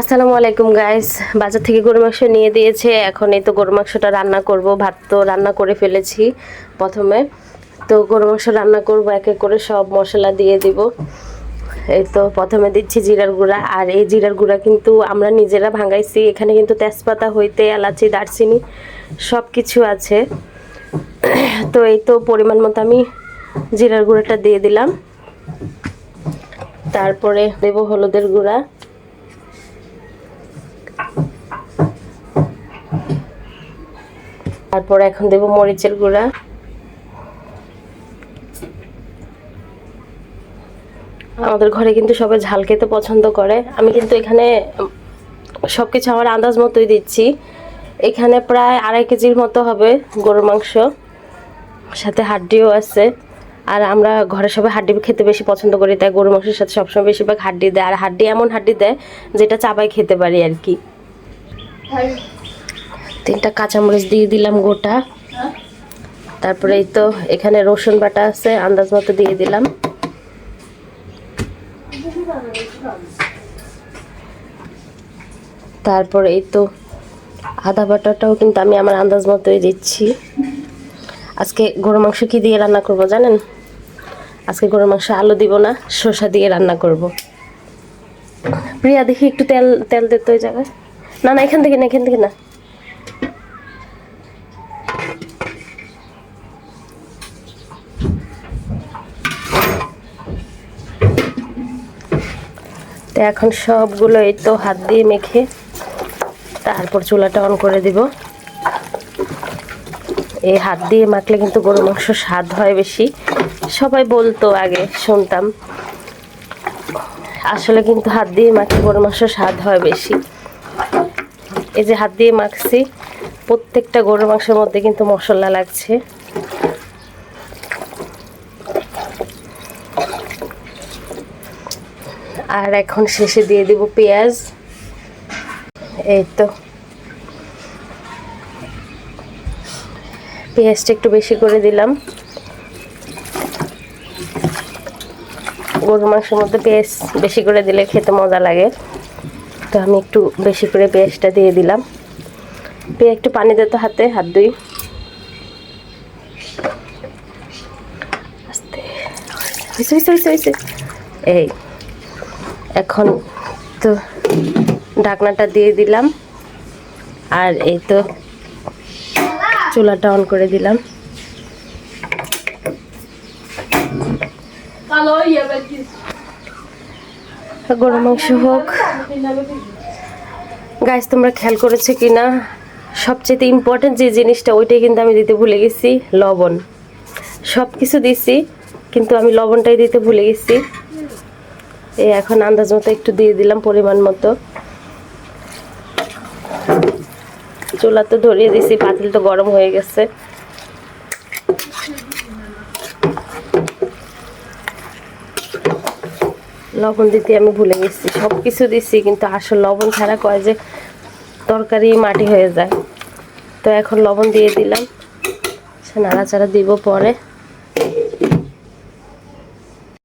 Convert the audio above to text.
আসসালামু আলাইকুম গাইস বাজার থেকে গরু মাংস নিয়ে দিয়েছে। এখন এই তো গরু মাংসটা রান্না করব। ভাত তো রান্না করে ফেলেছি প্রথমে। তো গরু মাংস রান্না করব, এক এক করে সব মশলা দিয়ে দিব। এই তো প্রথমে দিচ্ছি জিরার গুঁড়া। আর এই জিরার গুঁড়া কিন্তু আমরা নিজেরা ভাঙাইছি। এখানে কিন্তু তেজপাতা, হইতে, এলাচি, দারচিনি সব কিছু আছে। তো এই তো পরিমাণ মতো আমি জিরার গুঁড়াটা দিয়ে দিলাম। তারপরে দেব হলুদের গুঁড়া। তারপর এখন দেব মরিচের গুঁড়া। আমাদের ঘরে কিন্তু সবাই ঝাল খেতে পছন্দ করে। আমি কিন্তু এখানে সব কিছু আমার আন্দাজ মতোই দিচ্ছি। এখানে প্রায় আড়াই কেজির মতো হবে গরুর মাংস। সাথে হাড্ডিও আছে। আর আমরা ঘরে সবাই হাড্ডি খেতে বেশি পছন্দ করি, তাই গরু মাংসের সাথে সবসময় বেশিরভাগ হাড্ডি দেয়। আর হাড্ডি এমন হাড্ডি দেয় যেটা চাবাই খেতে পারি আর কি। তিনটা কাঁচামরিচ দিয়ে দিলাম গোটা। তারপরে এই তো এখানে রসুন বাটা আছে, আন্দাজ মতো দিয়ে দিলাম। তারপরে এই তো আদা বাটাটাও কিন্তু আমি আমার আন্দাজ মতোই দিচ্ছি। আজকে গরু মাংস কি দিয়ে রান্না করব জানেন? আজকে গরু মাংস আলু দিব না, শসা দিয়ে রান্না করব। প্রিয়া, দেখি একটু তেল তেল দিতে ওই জায়গায়। না না, এখান থেকে না, এখান থেকে না। তো এখন সবগুলো এই তো হাত দিয়ে মেখে তারপর চুলাটা অন করে দিব। এই হাত দিয়ে মাখলে কিন্তু গরু মাংস স্বাদ হয় বেশি। সবাই বলতো আগে, শুনতাম। আসলে কিন্তু হাত দিয়ে মাখলে গরু মাংস স্বাদ হয় বেশি। এই যে হাত দিয়ে মাখছি, প্রত্যেকটা গরুর মাংসের মধ্যে কিন্তু মশলা লাগছে। আর এখন শেষে দিয়ে দিব পেঁয়াজ। এই তো। পেঁয়াজটা একটু বেশি করে দিলাম। গরু মাংসের মধ্যে পেঁয়াজ বেশি করে দিলে খেতে মজা লাগে। তো আমি একটু বেশি করে পেঁয়াজটা দিয়ে দিলাম। পেঁয়াজ একটু পানি দিতে হাতে, হাত দুই এই। এখন তো ঢাকনাটা দিয়ে দিলাম। আর এই তো চুলাটা অন করে দিলাম। গরু মাংস হোক। গাছ তোমরা খেয়াল করেছ কি না সবচেয়ে ইম্পর্টেন্ট যে জিনিসটা, ওইটাই কিন্তু আমি দিতে ভুলে গেছি, লবণ। সব কিছু দিছি, কিন্তু আমি লবণটাই দিতে ভুলে গেছি। এই এখন আন্দাজ মতো একটু দিয়ে দিলাম পরিমাণ মতো। চুলা তো ধরিয়ে দিছি, পাতিল তো গরম হয়ে গেছে। লবণ দিতে আমি ভুলে গেছি সব কিছু দিছি, কিন্তু আসল লবণ ছাড়া কয় যে তরকারি মাটি হয়ে যায়। তো এখন লবণ দিয়ে দিলাম, সে নাড়াচাড়া দিব পরে।